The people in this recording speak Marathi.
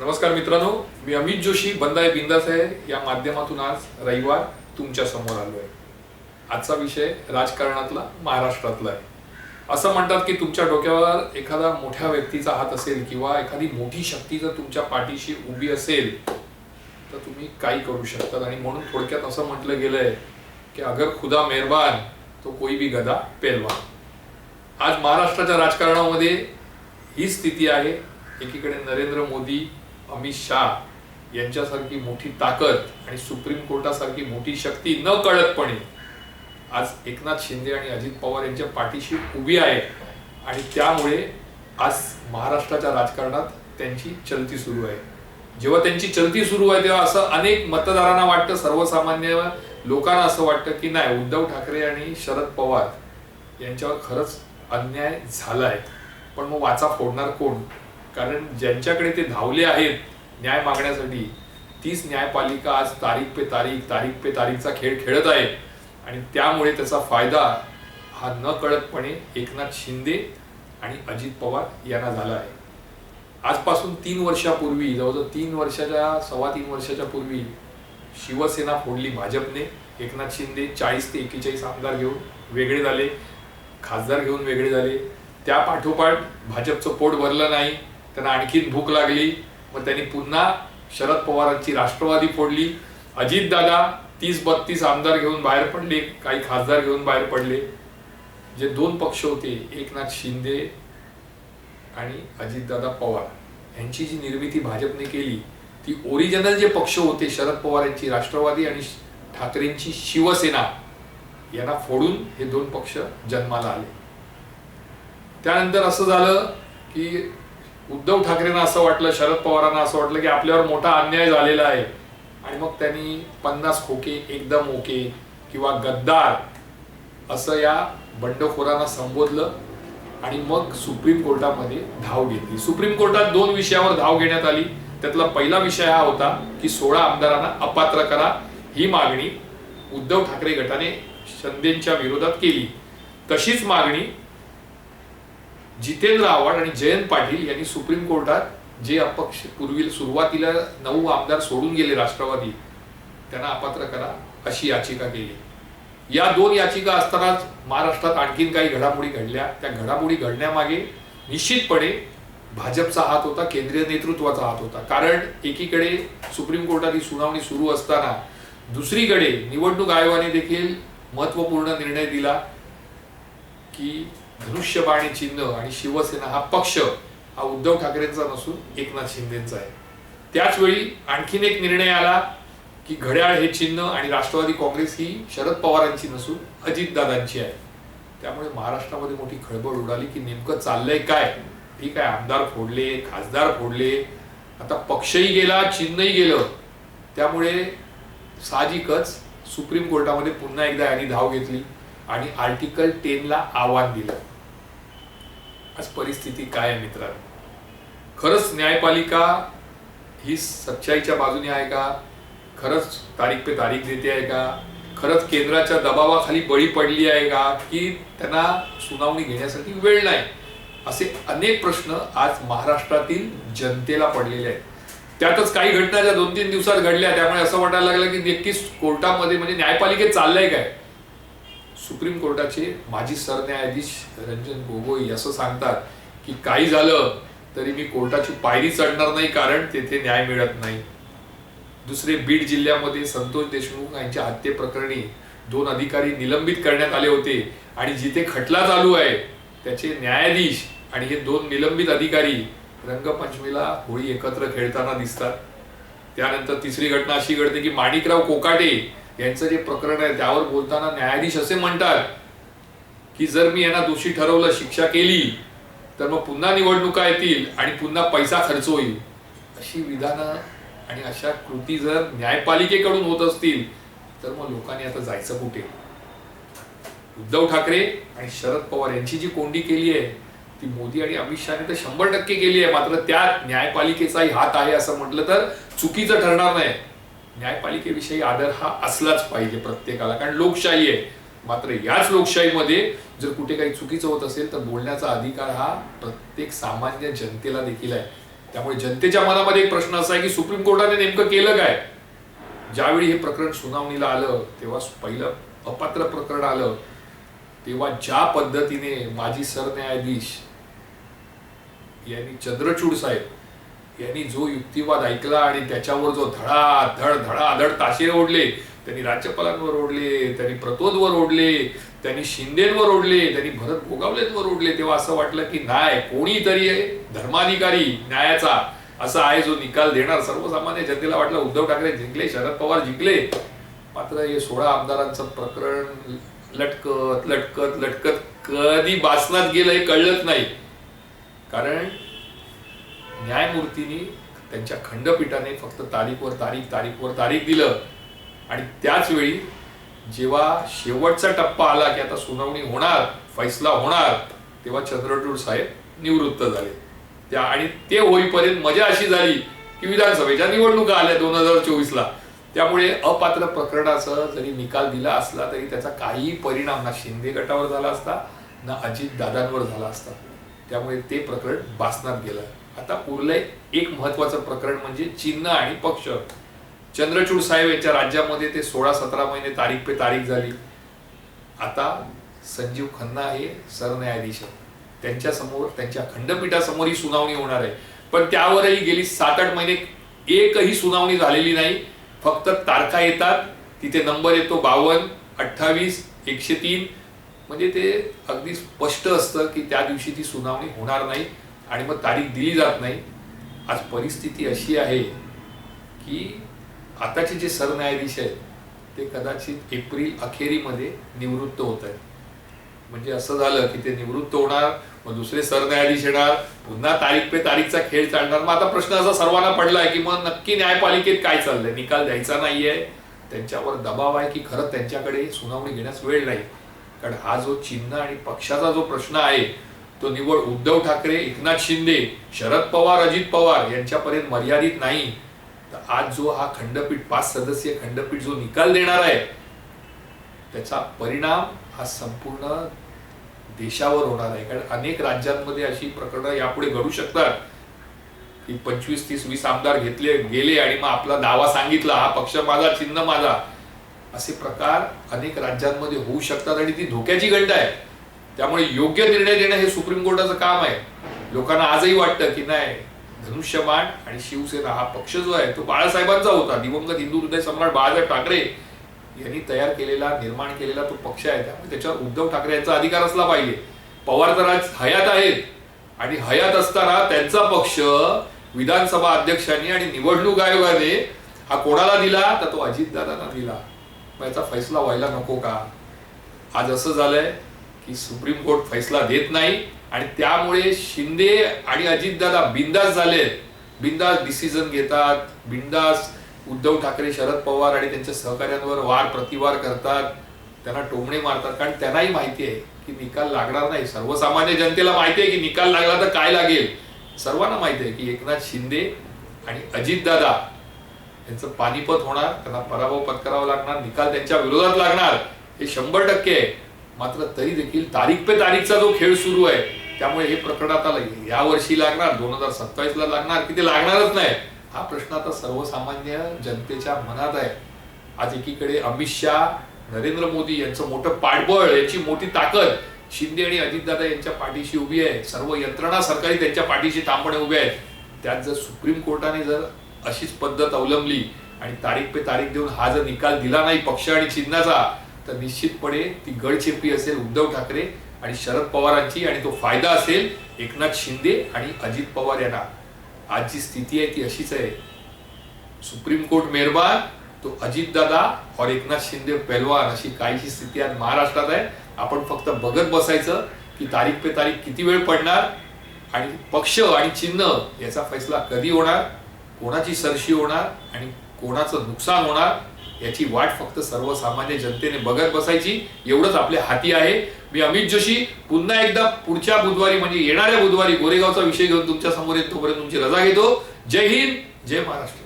नमस्कार मित्रांनो मी अमित जोशी बंदाय बिंदास आहे. या माध्यमातून आज रविवार तुमच्यासमोर आलो आहे आजचा विषय राजकारणातला महाराष्ट्रातला आहे. असं म्हणतात की तुमच्या डोक्यावर एखादा मोठ्या व्यक्तीचा हात असेल किंवा एखादी मोठी शक्ती जर तुमच्या पाठीशी उभी असेल तर तुम्ही काही करू शकतात. आणि म्हणून थोडक्यात असं म्हटलं गेलंय की अगर खुदा मेहरबान तो कोई भी गदा पेलवान आज महाराष्ट्राच्या राजकारणामध्ये ही स्थिती आहे. एकीकडे नरेंद्र मोदी अमित शाह यांच्यासारखी मोठी ताकद आणि सुप्रीम कोर्टासारखी मोठी शक्ती न कळतपणे आज एकनाथ शिंदे आणि अजित पवार यांच्या पाठीशी उभी आहे आणि त्यामुळे आज महाराष्ट्राच्या राजकारणात त्यांची चलती सुरू आहे. जेव्हा त्यांची चलती सुरू आहे तेव्हा असं अनेक मतदारांना वाटतं सर्वसामान्य लोकांना असं वाटतं की नाही उद्धव ठाकरे आणि शरद पवार यांच्यावर खरंच अन्याय झालाय. पण मग वाचा फोडणार कोण? कारण ज्यांच्याकडे ते धावले आहेत न्याय मागण्यासाठी तीच न्यायपालिका आज तारीख पे तारीख तारीख पे तारीखचा खेळ खेळत आहे. आणि त्यामुळे त्याचा फायदा हा न कळतपणे एकनाथ शिंदे आणि अजित पवार यांना झाला आहे. आजपासून तीन वर्षापूर्वी जवळजवळ तीन वर्षाच्या सव्वा तीन वर्षाच्या पूर्वी शिवसेना फोडली भाजपने. एकनाथ शिंदे चाळीस ते एकेचाळीस आमदार घेऊन वेगळे झाले खासदार घेऊन वेगळे झाले. त्या पाठोपाठ भाजपचं पोट भरलं नाही. त्यांना आणखीन भूक लागली. मग त्यांनी पुन्हा शरद पवारांची राष्ट्रवादी फोडली. अजितदादा तीस बत्तीस आमदार घेऊन बाहेर पडले काही खासदार घेऊन बाहेर पडले. जे दोन पक्ष होते एकनाथ शिंदे आणि अजितदादा पवार यांची जी निर्मिती भाजपने केली ती ओरिजिनल जे पक्ष होते शरद पवार यांची राष्ट्रवादी आणि ठाकरेंची शिवसेना यांना फोडून हे दोन पक्ष जन्माला आले. त्यानंतर असं झालं की उद्धव ठाकरेंना असं वाटलं शरद पवारांना असं वाटलं की आपल्यावर मोठा अन्याय झालेला आहे. आणि मग त्यांनी पन्नास खोके एकदम ओके किंवा गद्दार असं या बंडखोरांना संबोधलं आणि मग सुप्रीम कोर्टामध्ये धाव घेतली. सुप्रीम कोर्टात दोन विषयावर धाव घेण्यात आली. त्यातला पहिला विषय हा होता की सोळा आमदारांना अपात्र करा ही मागणी उद्धव ठाकरे गटाने शिंदेच्या विरोधात केली. तशीच मागणी जितेंद्र आव्हाड आणि जयंत पाटील यांनी सुप्रीम कोर्टात जे अपक्ष पूर्वी सुरुवातीला नऊ आमदार सोडून गेले राष्ट्रवादी त्यांना अपात्र करा अशी याचिका केली. या दोन याचिका असतानाच महाराष्ट्रात आणखीन काही घडामोडी घडल्या. त्या घडामोडी घडण्यामागे निश्चितपणे भाजपचा हात होता केंद्रीय नेतृत्वाचा हात होता. कारण एकीकडे सुप्रीम कोर्टात ही सुनावणी सुरू असताना दुसरीकडे निवडणूक आयोगाने देखील महत्त्वपूर्ण निर्णय दिला की धनुष्यबाणी चिन्ह आणि शिवसेना हा पक्ष हा उद्धव ठाकरेंचा नसून एकनाथ शिंदेचा आहे. त्याच वेळी आणखीन एक निर्णय आला की घड्याळ हे चिन्ह आणि राष्ट्रवादी काँग्रेस ही शरद पवारांची नसून अजितदादांची आहे. त्यामुळे महाराष्ट्रामध्ये मोठी खळबळ उडाली की नेमकं चाललंय काय? ठीक आहे आमदार फोडले खासदार फोडले आता पक्षही गेला चिन्हही गेलं. त्यामुळे साहजिकच सुप्रीम कोर्टामध्ये पुन्हा एकदा यांनी धाव घेतली आणि आर्टिकल टेनला आव्हान दिलं. आज परिस्थिती काय आहे मित्रांनो? खरंच न्यायपालिका ही सच्चाईच्या बाजूने आहे का? खरंच तारीख पे तारीख देते आहे का? खरंच केंद्राच्या दबावाखाली बळी पडली आहे का? की त्यांना सुनावणी घेण्यासाठी वेळ नाही? असे अनेक प्रश्न आज महाराष्ट्रातील जनतेला पडलेले आहेत. त्यातच काही घटना ज्या दोन तीन दिवसात घडल्या त्यामुळे असं वाटायला लागलं की नक्कीच कोर्टामध्ये म्हणजे न्यायपालिकेत चाललंय काय? सुप्रीम कोर्टाचे माजी सरन्यायाधीश रंजन गोगोई असं सांगतात की काही झालं तरी मी कोर्टाची पायरी चढणार नाही कारण तेथे न्याय मिळत नाही. दुसरे बीड जिल्ह्यामध्ये संतोष देशमुख यांच्या हत्येप्रकरणी दोन अधिकारी निलंबित करण्यात आले होते आणि जिथे खटला चालू आहे त्याचे न्यायाधीश आणि हे दोन निलंबित अधिकारी रंगपंचमीला होळी एकत्र खेळताना दिसतात. त्यानंतर तिसरी घटना अशी घडते की माणिकराव कोकाटे यांचं जे प्रकरण आहे त्यावर बोलताना न्यायाधीश असे म्हणतात की जर मी यांना दोषी ठरवलं शिक्षा केली तर मग पुन्हा निवडणुका येतील आणि पुन्हा पैसा खर्च होईल. अशी विधानं आणि अशा कृती जर न्यायपालिकेकडून होत असतील तर मग लोकांनी आता जायचं कुठे? उद्धव ठाकरे आणि शरद पवार यांची जी कोंडी केली आहे ती मोदी आणि अमित शहाने तर शंभर टक्के केली आहे. मात्र त्यात न्यायपालिकेचाही हात आहे असं म्हटलं तर चुकीचं ठरणार नाही. न्यायपालिकेविषयी आदर हा असलाच पाहिजे प्रत्येकाला. कारण लोकशाही आहे. मात्र याच लोकशाहीमध्ये जर कुठे काही चुकीचं होत असेल तर बोलण्याचा अधिकार हा प्रत्येक सामान्य जनतेला देखील आहे. त्यामुळे जनतेच्या मनामध्ये एक प्रश्न असा आहे की सुप्रीम कोर्टाने नेमकं केलं काय? ज्यावेळी हे प्रकरण सुनावणीला आलं तेव्हा पहिलं अपात्र प्रकरण आलं तेव्हा ज्या पद्धतीने माजी सरन्यायाधीश यांनी चंद्रचूड साहेब यांनी जो युक्तिवाद ऐकला आणि त्याच्यावर जो धडा धड धडा धड ताशे ओढले त्यांनी राज्यपालांवर ओढले त्यांनी प्रतोदवर ओढले त्यांनी शिंदेवर ओढले त्यांनी भरत गोगावलेंवर ओढले तेव्हा असं वाटलं की नाही कोणीतरी धर्माधिकारी न्यायाचा असा आहे जो निकाल देणार. सर्वसामान्य जनतेला वाटलं उद्धव ठाकरे जिंकले शरद पवार जिंकले. मात्र हे सोळा आमदारांचं प्रकरण लटकत लटकत लटकत कधी बासनात गेलं हे कळलंच नाही. कारण न्यायमूर्तींनी त्यांच्या खंडपीठाने फक्त तारीखवर तारीख तारीखवर तारीख दिलं. आणि त्याच वेळी जेव्हा शेवटचा टप्पा आला की आता सुनावणी होणार फैसला होणार तेव्हा चंद्रचूड साहेब निवृत्त झाले. त्या आणि ते होईपर्यंत मजा अशी झाली की विधानसभेच्या निवडणुका आल्या दोन हजार चोवीसला. त्यामुळे अपात्र प्रकरणाचा जरी निकाल दिला असला तरी त्याचा काहीही परिणाम ना शिंदे गटावर झाला असता ना अजित दादांवर झाला असता. त्यामुळे ते प्रकरण बासनात गेलं. आता उरलंय एक महत्वाचं प्रकरण म्हणजे चिन्ह आणि पक्ष. चंद्रचूड साहेब यांच्या राज्यामध्ये ते सोळा सतरा महिने तारीख पे तारीख झाली. आता संजीव खन्ना हे सरन्यायाधीश आहेत. त्यांच्यासमोर त्यांच्या खंडपीठासमोर ही सुनावणी होणार आहे. पण त्यावरही गेली सात आठ महिने एकही सुनावणी झालेली नाही. फक्त तारखा येतात तिथे नंबर येतो बावन्न अठ्ठावीस एकशे तीन. म्हणजे ते अगदी स्पष्ट असतं की त्या दिवशी ती सुनावणी होणार नाही. आणि मग तारीख दिली जात नाही. आज परिस्थिती अशी आहे की आताचे जे सरन्यायाधीश आहेत ते कदाचित एप्रिल अखेरीमध्ये निवृत्त होत आहेत. म्हणजे असं झालं की ते निवृत्त होणार मग दुसरे सरन्यायाधीश येणार पुन्हा तारीख पे तारीखचा खेळ चालणार. मग आता प्रश्न असा सर्वांना पडलाय की मग नक्की न्यायपालिकेत काय चाललंय? निकाल द्यायचा नाहीये. त्यांच्यावर दबाव आहे की खरं त्यांच्याकडे सुनावणी घेण्यास वेळ नाही. कारण हा जो चिन्ह आणि पक्षाचा जो प्रश्न आहे तो निवड उद्धव ठाकरे एकनाथ शिंदे शरद पवार अजित पवार यांच्यापर्यंत मर्यादित नाही. तर आज जो हा खंडपीठ पाच सदस्यीय खंडपीठ जो निकाल देणार आहे त्याचा परिणाम हा संपूर्ण देशावर होणार आहे. कारण अनेक राज्यांमध्ये अशी प्रकरणं यापुढे घडू शकतात. की पंचवीस तीस वीस आमदार घेतले गेले आणि मग आपला दावा सांगितला हा पक्ष माझा चिन्ह माझा असे प्रकार अनेक राज्यांमध्ये होऊ शकतात आणि ती धोक्याची घंटा आहे. त्यामुळे योग्य निर्णय देणं हे सुप्रीम कोर्टाचं काम आहे. लोकांना आजही वाटतं की नाही धनुष्यबाण आणि शिवसेना हा पक्ष जो आहे तो बाळासाहेबांचा होता. दिवंगत हिंदू हृदय सम्राट बाळासाहेब ठाकरे यांनी तयार केलेला निर्माण केलेला तो पक्ष आहे. त्यामुळे त्याच्यावर उद्धव ठाकरे यांचा अधिकार असला पाहिजे. पवार तर आज हयात आहेत. आणि हयात असताना त्यांचा पक्ष विधानसभा अध्यक्षांनी आणि निवडणूक आयोगाने हा कोणाला दिला? तर तो अजितदादांना दिला. मग याचा फैसला व्हायला नको का? आज असं झालंय. की सुप्रीम कोर्ट फैसला देत नाही. आणि त्यामुळे शिंदे आणि अजितदादा बिंदास झाले. बिंदास डिसिजन घेतात. बिंदास उद्धव ठाकरे शरद पवार आणि त्यांच्या सहकार्यांवर वार प्रतिवार करतात. त्यांना टोमणे मारतात. कारण त्यांनाही माहिती आहे की निकाल लागणार नाही. सर्वसामान्य जनतेला माहिती आहे की निकाल लागला तर काय लागेल? सर्वांना माहिती आहे की एकनाथ शिंदे आणि अजितदादा यांचं पानिपत होणार. त्यांना पराभव पत्करावा लागणार. निकाल त्यांच्या विरोधात लागणार. हे शंभर टक्के आहे. मात्र तरी देखील तारीख पे तारीखचा जो खेळ सुरू आहे त्यामुळे हे प्रकरण आता या वर्षी लागणार दोन हजार सत्तावीस ला लागणार की ते लागणारच नाही? हा प्रश्न आता सर्वसामान्य जनतेच्या मनात आहे. आज एकीकडे अमित शहा नरेंद्र मोदी यांचं मोठं पाठबळ यांची मोठी ताकद शिंदे आणि अजितदादा यांच्या पाठीशी उभी आहे. सर्व यंत्रणा सरकारी त्यांच्या पाठीशी ठामपणे उभे आहेत. त्यात जर सुप्रीम कोर्टाने जर अशीच पद्धत अवलंबली आणि तारीख पे तारीख देऊन हा जर निकाल दिला नाही पक्ष आणि चिन्हाचा तर निश्चितपणे ती गडचेपी असेल उद्धव ठाकरे आणि शरद पवारांची आणि तो फायदा असेल एकनाथ शिंदे आणि अजित पवार यांना. आज जी स्थिती आहे ती अशीच आहे. सुप्रीम कोर्ट मेहरबान तो अजित दादा और एकनाथ शिंदे पहलवान अशी काहीशी स्थिती आज महाराष्ट्रात आहे. आपण फक्त बघत बसायचं की तारीख पे तारीख किती वेळ पडणार आणि पक्ष आणि चिन्ह याचा फैसला कधी होणार कोणाची सरशी होणार आणि कोणाचं नुकसान होणार याची वाट फक्त सर्वसामान्य जनतेने बघत बसायची. एवढंच आपल्या हाती आहे. मी अमित जोशी पुन्हा एकदा पुढच्या बुधवारी म्हणजे येणाऱ्या बुधवारी गोरेगावचा विषय घेऊन तुमच्यासमोर येतोपर्यंत तोपर्यंत तुमची रजा घेतो. जय हिंद जय महाराष्ट्र.